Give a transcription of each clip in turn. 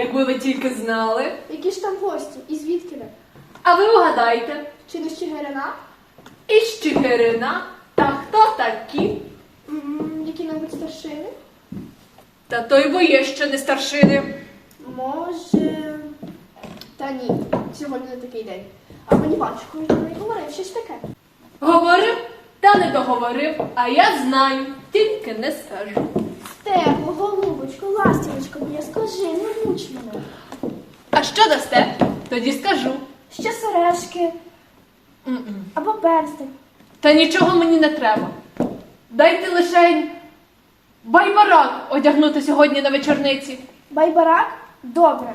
які якби ви тільки знали. Які ж там гості? І звідки не? А ви вгадайте, Чи не з Чигирина? із Чигирина та хто такі? М, Які-небудь старшини? Та той бо є ще не старшини. Може. Та ні, сьогодні не такий день. А мені батько не говорив щось таке. Говорив, та не договорив, а я знаю, тільки не скажу. Стегло, голубочко, ластівочко моя, скажи, не муч мене. А що дасте? Тоді скажу. Ще сережки М-м. або перстень. Та нічого мені не треба. Дайте лишень байбарак одягнути сьогодні на вечорниці. Байбарак? Добре.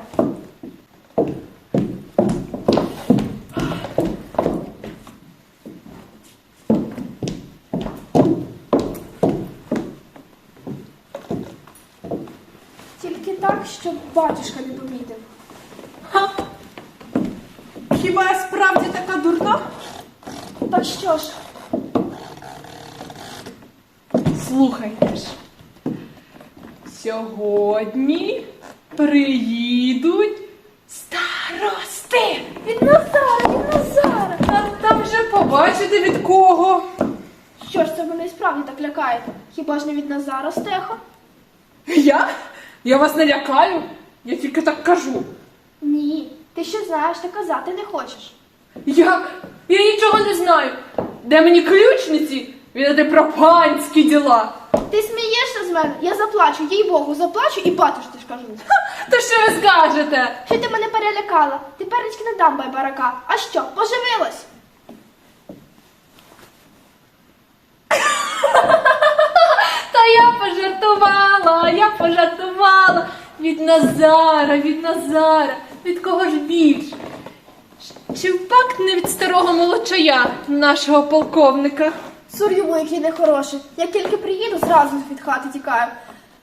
Тільки так, щоб батюшка не помітив. Ха. Хіба я справді така дурна? Так що ж, Слухайте ж. Сьогодні приїдуть старости. від Назара, від Назара. А там вже побачите від кого. Що ж це мене і справді так лякаєте? Хіба ж не від Назара стеха? Я? Я вас не лякаю. Я тільки так кажу. Ні, ти що знаєш, та казати не хочеш. Як? Я нічого не знаю. Де мені ключниці? Відати про панські діла. Ти смієшся з мене? Я заплачу, їй Богу, заплачу і батюшці скажу. То що ви скажете? Що ти мене перелякала? Тепер не дам байбарака. А що, поживилась? Та я пожартувала, я пожартувала. Від Назара, від Назара, від кого ж більше? Чи впак не від старого молодчая, нашого полковника? Сур йому, який нехороший. Як тільки приїду, зразу від хати тікаю.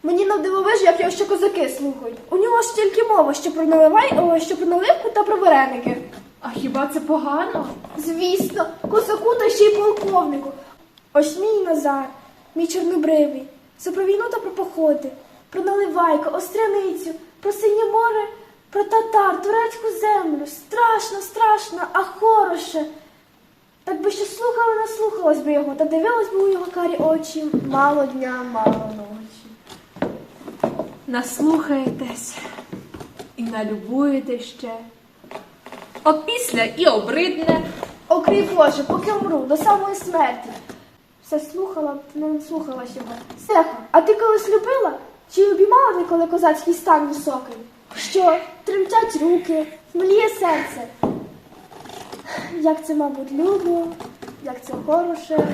Мені навдивовижу, як його ще козаки слухають. У нього ж тільки мова, що про наливай, що про наливку та про вареники. А хіба це погано? Звісно, козаку та ще й полковнику. Ось мій Назар, мій чорнобривий, це про війну та про походи, про наливайка, остряницю, про синє море, про татар, турецьку землю. Страшно, страшно, а хороше. Так би ще слухала, наслухалась би його, та дивилась би у його карі очі мало дня, мало ночі. Наслухаєтесь і налюбуєте ще. Опісля і обридне. Окрій Боже, поки вмру, до самої смерті. Все слухала, не слухалась його. Стефа, а ти колись любила? Чи обіймала ти коли козацький стан високий? Що тремтять руки, мліє серце. Як це, мабуть, любо, як це хороше.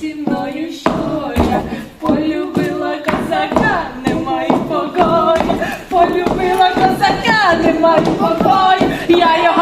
Зі мною що я полюбила козака, немає покою, полюбила козака, немає покою. Я його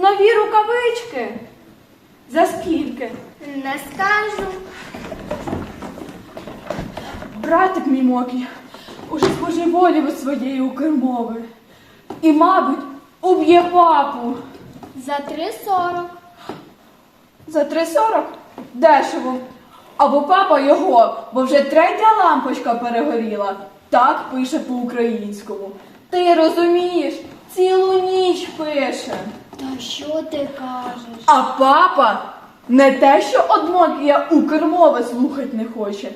нові рукавички? За скільки? Не скажу. Братик мій мокій уже збожеволів від своєї укрмови. І, мабуть, уб'є папу. За 3,40. За 3,40 дешево. Або папа його, бо вже третя лампочка перегоріла. Так пише по-українському. Ти розумієш, цілу ніч пише. Що ти кажеш? А папа не те, що одмокія укрмови слухать не хоче,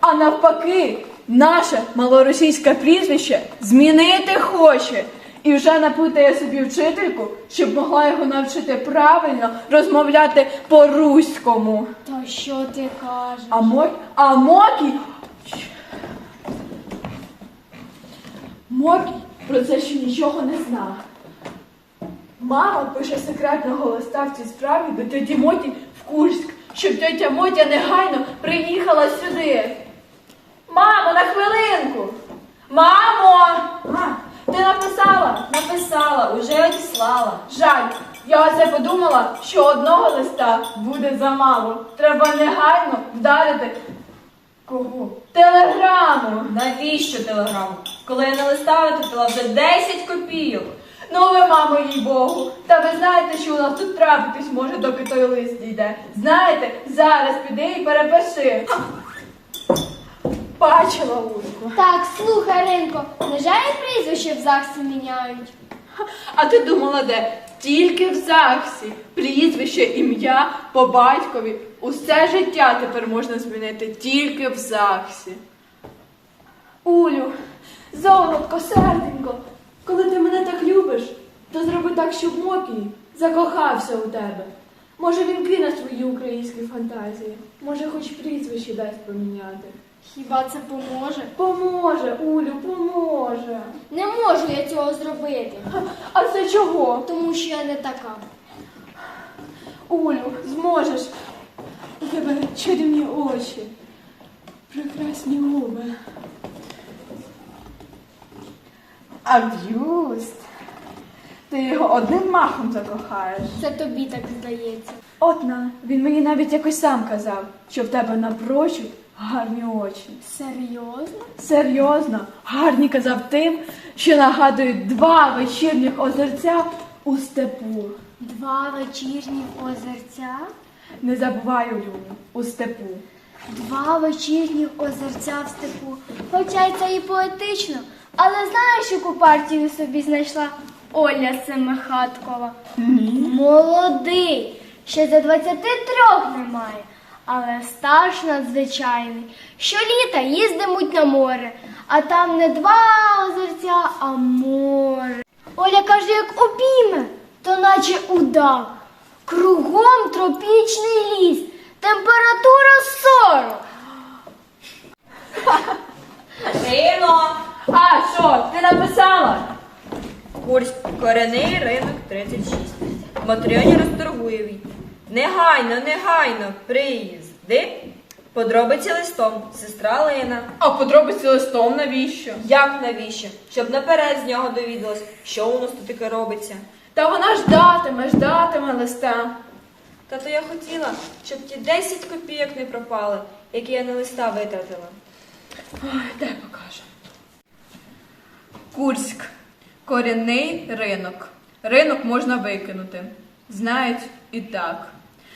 а навпаки, наше малоросійське прізвище змінити хоче. І вже напутає собі вчительку, щоб могла його навчити правильно розмовляти по-руському. Та що ти кажеш? А мой, а Мокі. Мокі про це ще нічого не знав. Мама пише секретного листа в цій справі до тьоті Моті в Курськ, щоб тьотя Мотя негайно приїхала сюди. Мамо, на хвилинку! Мамо! А, ти написала? Написала, уже одіслала. Жаль, я оце подумала, що одного листа буде замало. Треба негайно вдарити. Кого? Телеграму. Навіщо телеграму? Коли я на листа витратила вже 10 копійок. Ну ви, мамо, їй Богу. Та ви знаєте, що у нас тут трапитись може, доки той лист дійде. Знаєте, зараз піди і перепиши. Бачила Ульку. Так, слухай, Ринко, не жаль прізвище в ЗАГСі міняють. А ти думала, де? Тільки в ЗАГСі. Прізвище, ім'я по батькові. Усе життя тепер можна змінити тільки в ЗАГСі. Улю, золотко, серденько, коли ти мене так любиш, то зроби так, щоб Мокій закохався у тебе. Може він кине свої українські фантазії, може хоч прізвище дасть поміняти. Хіба це поможе? Поможе, Улю, поможе. Не можу я цього зробити, А це чого? тому що я не така. Улю, зможеш. У тебе чарівні очі, прекрасні губи. А б'юст. Ти його одним махом закохаєш. Це тобі так здається. От на, він мені навіть якось сам казав, що в тебе напрочуд гарні очі. Серйозно? Серйозно, гарні казав тим, що нагадують два вечірніх озерця у степу. Два вечірні озерця? Не забувай, Улюню, у степу. Два вечірні озерця в степу. Хоча й це і поетично. Але знаєш, яку партію собі знайшла Оля Семихаткова? Ні. Молодий, ще за 23 немає, але стаж надзвичайний. Щоліта їздимуть на море, а там не два озерця, а море. Оля каже, як обійме, то наче удав. Кругом тропічний ліс, температура 40. Рино! А, що, ти написала? Курськ, коренний ринок 36. Матрьоні Розторгуєвій. Негайно, негайно, приїзди. Подробиці листом, сестра Лена. А подробиці листом навіщо? Як навіщо? Щоб наперед з нього довідалась, що у нас тут таке робиться. Та вона ждатиме, ждатиме листа. Та то я хотіла, щоб ті 10 копійок не пропали, які я на листа витратила. Ой, дай покажу. Курськ. Корінний ринок. Ринок можна викинути. Знають і так.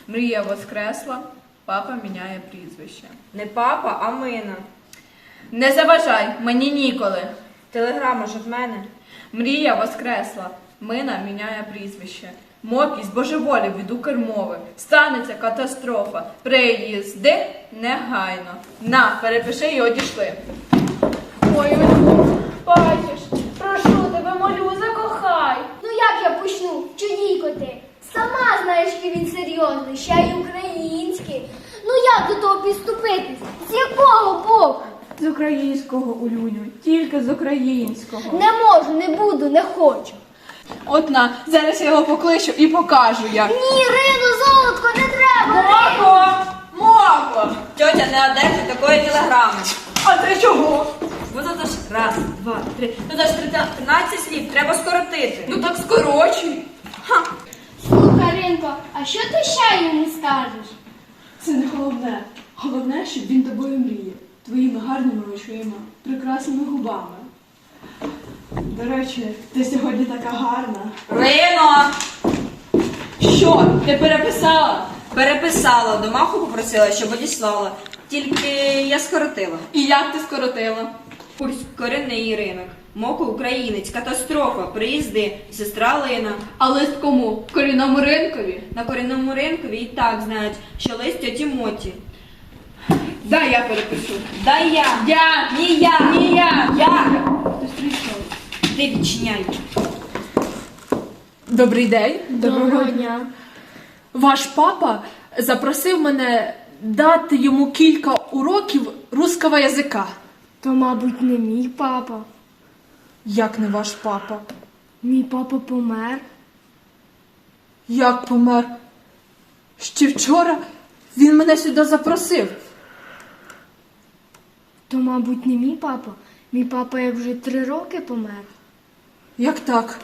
Мрія воскресла, папа міняє прізвище. Не папа, а мина. Не заважай, мені ніколи. Телеграма ж від мене. Мрія воскресла, мина міняє прізвище. Мокій збожеволів від укрмови. Станеться катастрофа. Приїзди негайно. На, перепиши і одійшли. Ой, Ой, бачиш, прошу тебе, молю, закохай. Ну як я почну? Чудійко? Сама знаєш, який він серйозний, ще й український. Ну як до того підступитись? З якого боку? З українського улюню, тільки з українського. Не можу, не буду, не хочу. От на, зараз я його покличу і покажу як. Ні, Рину, золотко, не треба. Моко! Моко! Тьотя не одержить такої телеграми. А ти чого? Бо тут аж раз, два, три. Тут аж 13 слів, треба скоротити. Ну так скорочуй. Слухай, Ринко, а що ти ще йому скажеш? Це не головне. Головне, щоб він тобою мріє. Твоїми гарними очима, прекрасними губами. До речі, ти сьогодні така гарна. Рино! Що? Ти переписала? Переписала, до маху попросила, щоб одіслала. Тільки я скоротила. І як ти скоротила? Курс корінний ринок. Моко українець, катастрофа, приїзди, сестра Лина. А лист кому? Корінному ринкові. На корінному ринкові і так знають, що лист тьоті Моті. Дай я перепишу. Дай я! Я! Ні я! Ні я! Я! Ти прийшов. Ти відчиняй. Добрий день. Доброго дня. Ваш папа запросив мене дати йому кілька уроків русского язика. То, мабуть, не мій папа. Як не ваш папа? Мій папа помер. Як помер? Ще вчора він мене сюди запросив. То, мабуть, не мій папа. Мій папа як вже три роки помер. Як так?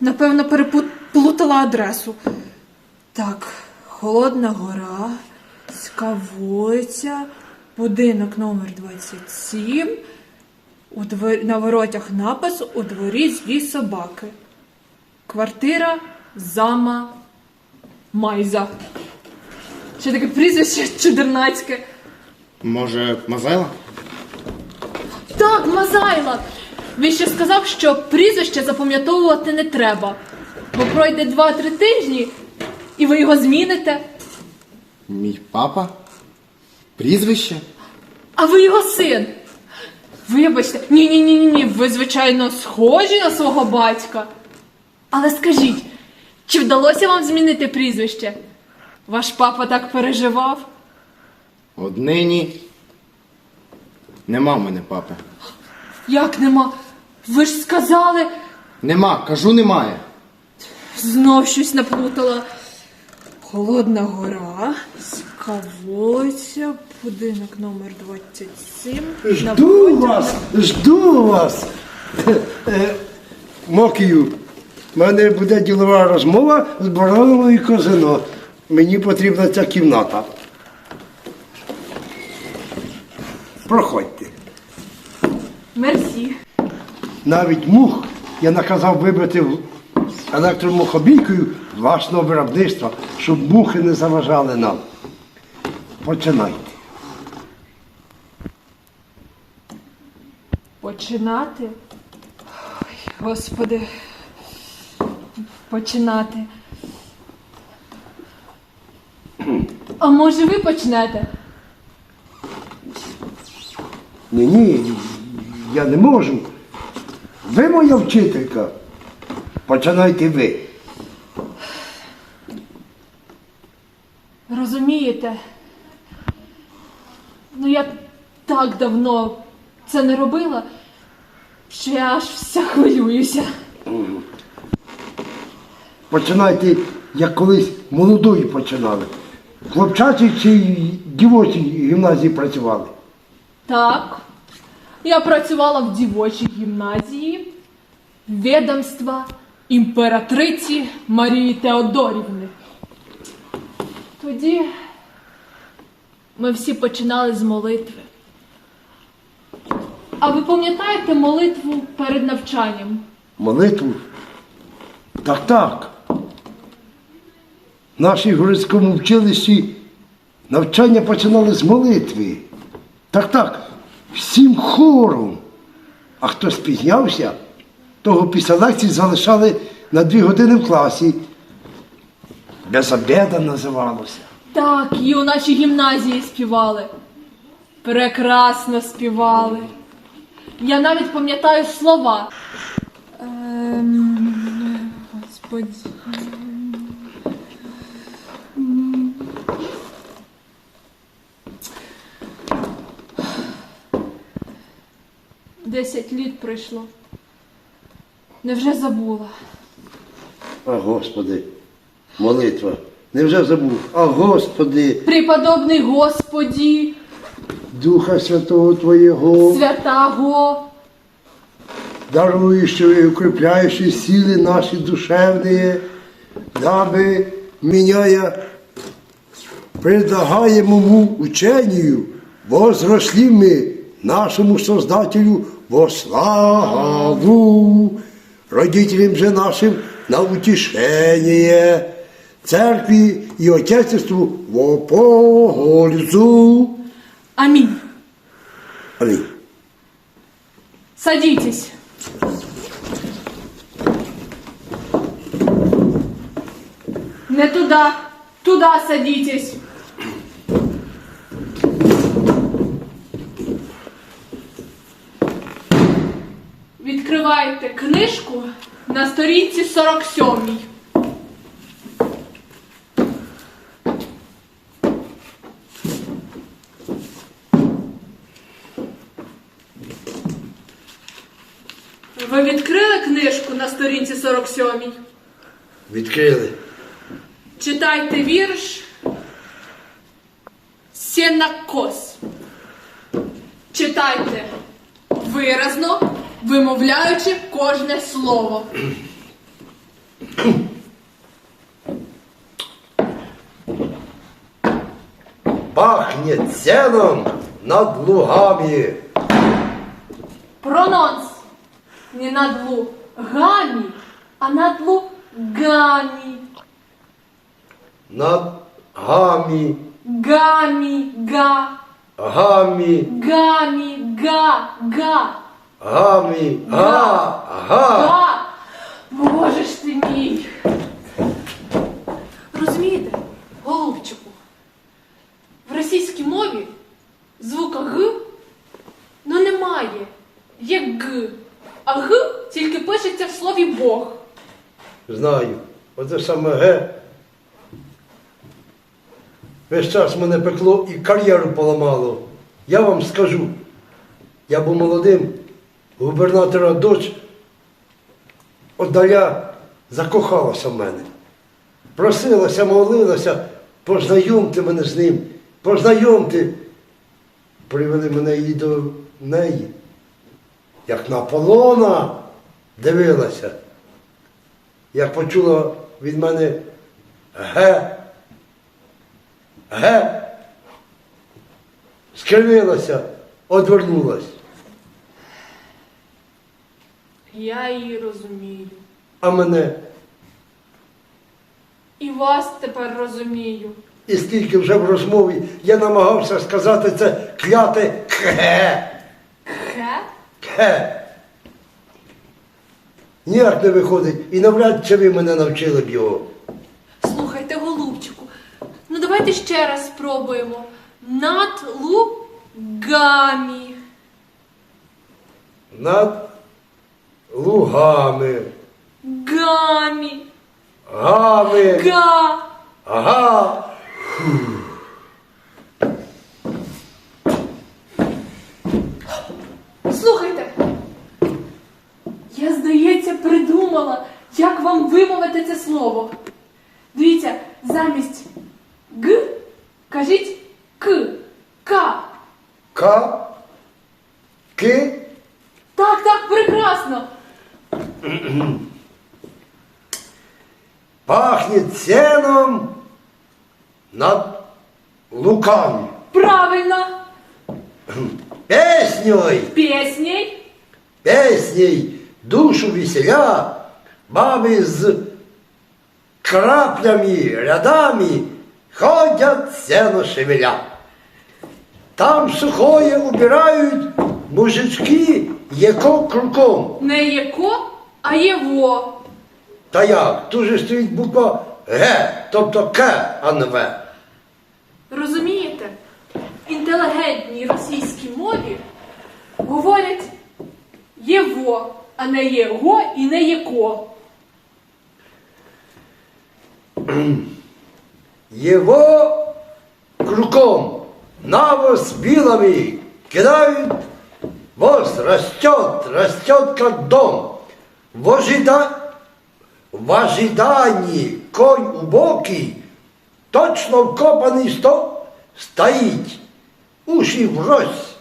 Напевно, переплутала адресу. Так, Холодна гора, Скавойця, будинок номер 27. У двор... На воротях напис у дворі злі собаки. Квартира зама Майза. Ще таке прізвище чудернацьке. Може, Мазайла? Так, Мазайла. Він ще сказав, що прізвище запам'ятовувати не треба, бо пройде 2-3 тижні, і ви його зміните, Мій папа? Прізвище? а ви його син. Вибачте, ні, ні, ні, ні, ви, звичайно, схожі на свого батька. Але скажіть, чи вдалося вам змінити прізвище? Ваш папа так переживав? Однині. Нема в мене папи. Як нема? Ви ж сказали, Нема, кажу, немає. Знов щось наплутала. Холодна гора, Скавойця, будинок номер 27. Жду вас, жду вас. Е, Мокію, в мене буде ділова розмова з Барановою Козино. Мені потрібна ця кімната. Проходьте. Мерсі. Навіть мух я наказав вибити в- електромухобійкою власного виробництва, щоб мухи не заважали нам. Починайте. Починати. Ой, господи. Починати. А може ви почнете? Ні, ні, я не можу. Ви моя вчителька. Починайте ви. Розумієте? Ну я так давно це не робила, що я аж вся хвилююся. Починайте, як колись молодою починали. В хлопчачій чи дівочій гімназії працювали. Так, я працювала в дівочій гімназії відомства імператриці Марії Теодорівни. Тоді ми всі починали з молитви. А ви пам'ятаєте молитву перед навчанням? Молитву. Так, так. В нашій городському вчилищі навчання починали з молитви. Так, так. Всім хором. А хто спізнявся, того після лекцій залишали на дві години в класі. Без обіда називалося. Так, і у нашій гімназії співали. Прекрасно співали. Я навіть пам'ятаю слова. Ем, Господи. Десять літ пройшло. Невже забула? А Господи, молитва. Невже забув? А Господи, Преподобний Господі, Духа Святого Твоєго, святаго. дарующего и укрепляющий силы наши душевные, дабы, меняя предлагаемому учению, возросли мы нашему Создателю во славу, родителям же нашим на утешение, церкві і отечеству во пользу. Аминь. Амінь. Садитесь. Не туда. Туда садитесь. Сторінці 47. Ви відкрили книжку на сторінці 47? Відкрили. Читайте вірш Сєнакос. Читайте виразно, вимовляючи кожне слово. Пахне сеном над лугами. Прононс не над лугами, а над лугами. Над гамі, Гами, га, гамі, гами, га, га. гамі, га, га. Га! Боже ж ти мій! Розумієте, голубчику, Оце саме ге. Весь час мене пекло і кар'єру поламало. Я вам скажу, я був молодим, губернатора дочь отдаля закохалася в мене. Просилася, молилася, познайомте мене з ним, познайомте. Привели мене і до неї. Як на Аполлона дивилася як почула від мене ге, ге, скривилася, одвернулась. Я її розумію. А мене І вас тепер розумію. і скільки вже в розмові я намагався сказати це кляте кге, Хе? кге. Ніяк не виходить, і навряд чи ви мене навчили б його. Слухайте, голубчику, ну давайте ще раз спробуємо. Над лугами. Над лугами, Гами. гами, Га. ага. Слухайте. Я, здається, придумала, як вам вимовити це слово. Дивіться, замість г кажіть к, к. Ка, ки, Так, так, прекрасно. пахнет сеном над луками. Правильно. Песней, Песней. песней душу веселя, бабы с краплями, рядами ходят сено шевеля. Там сухое убирают мужички яко кругом. Не єко, а єво. Та як? Тут же стоїть буква Г, тобто К, а не В. Розумієте? В інтелігентній російській мові говорять єво, а не єго і не єко. Его кругом навоз вилами кидают, воз растет, растет как дом. В, ожида... в ожидании конь убокий, точно вкопаний сто... стоит, уши врозь,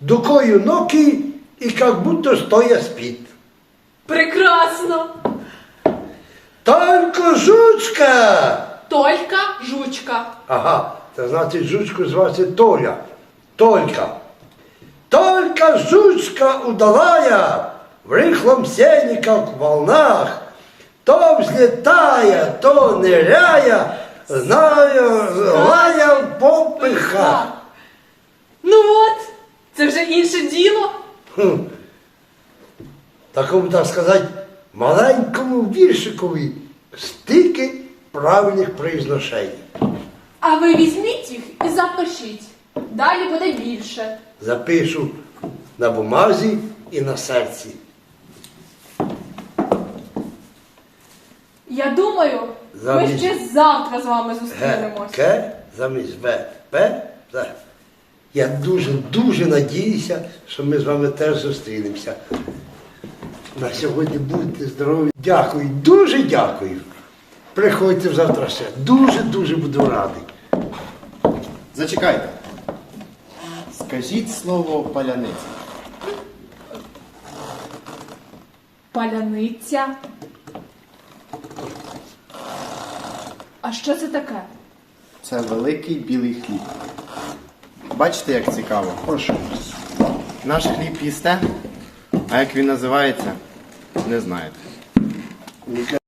дукою ноги и как будто стоя спит. Прекрасно! Только жучка! Тільки жучка. Ага, це значить жучку звати Толя. Толька. Только жучка удалая в рыхлом сене, как в волнах, То взлітає, то ниряє, знаю, лая попиха. Ну от, це вже інше діло. Хм. Такому, так сказати, маленькому віршикові стільки правильних произношень. А ви візьміть їх і запишіть. Далі буде більше. Запишу на бумазі і на серці. Я думаю, ми ще завтра з вами зустрінемось. К, замість В, П. Я дуже, дуже надіюся, що ми з вами теж зустрінемося. На сьогодні будьте здорові. Дякую, дуже дякую. Приходьте завтра ще. Дуже-дуже буду радий. Зачекайте. Скажіть слово паляниця. Паляниця. А що це таке? Це великий білий хліб. Бачите, як цікаво? Прошу. Наш хліб їсте, а як він називається, не знаєте.